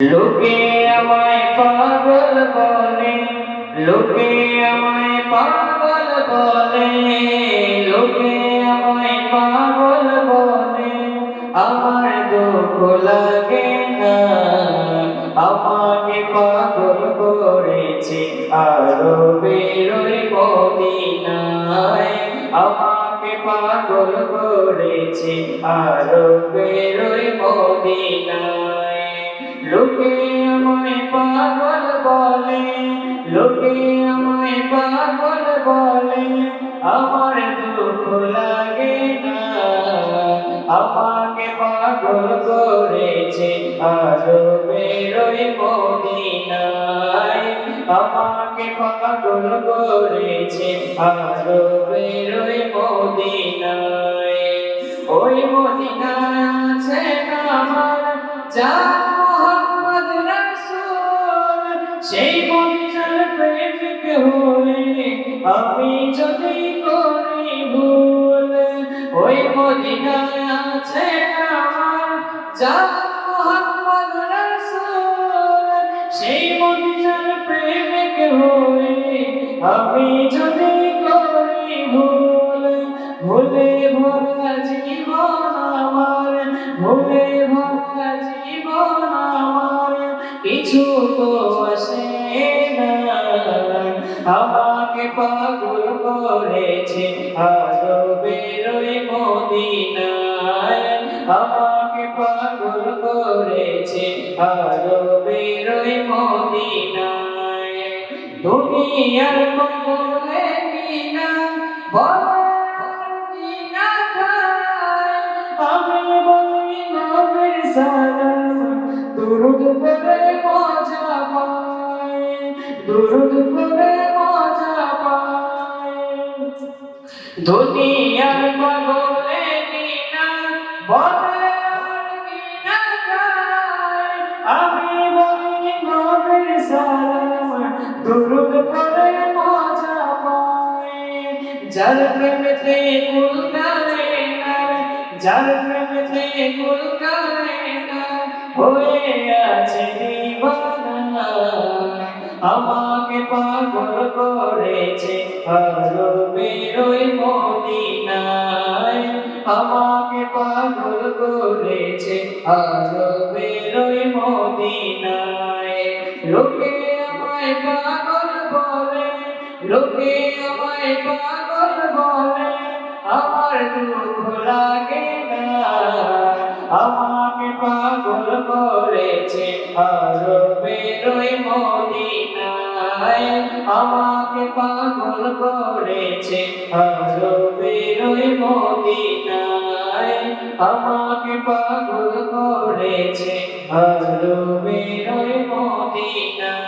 লোকে আমায় পাগল বলে, লোকে আমায় পাগল বলে, লোকে আমায় পাগল বলে, আমার দুঃখ লাগে না, আমাকে পাগল করেছে আরও বেরোয় মদিনায়, আমাকে পাগল করেছে আরও বেরোয় মদিনায়। লোকে আমায় পাগল বলে, লোকে আমায় পাগল বলে, আমার দুঃখ লাগে না। আমাকে পাগল করেছে আরও বেরোয় মদিনায়। আমাকে পাগল করেছে আরও বেরোয় মদিনায়। ওই মদিনায় আছে আমার জান মদিনায় আছে আমার জান মোহাম্মদ রাসূল। আমি যদি করি ভুল, ভুলে ভরা জীবন আমার, ভুলে ভরা আমার, কিছু তো আসে না। আমাকে পাগল করেছে আরও আমাকে পাগল করেছে আরও বেরোয় মদিনায়। দুনিয়ার বলে কিনা না খায়, আমি বলি নবীর সালাম মজা পায় দুরুদ পড়ে মজা পায়। দুনিয়ার দুরুদ পড়ে মজা পায়। যার প্রেমেতে কুল গায়ে না যার প্রেমেতে কুল গায়ে না হয়ে আছে দিবানা আমাকে পাগল করেছে আরও বেরোয় মদিনায়। আমাকে পাগল করেছে আরও বেরোয় মদিনায়। লোকে পাগল বলে লোকে আমায় পাগল বলে, আমার দুঃখ লাগে না। আমাকে পাগল করেছে আরও বেরোয় মদিনায়। আমাকে পাগল করেছে আরও বেরোয় মদিনায়। আমাকে পাগল করেছে আরও বেরোয় মদিনায়।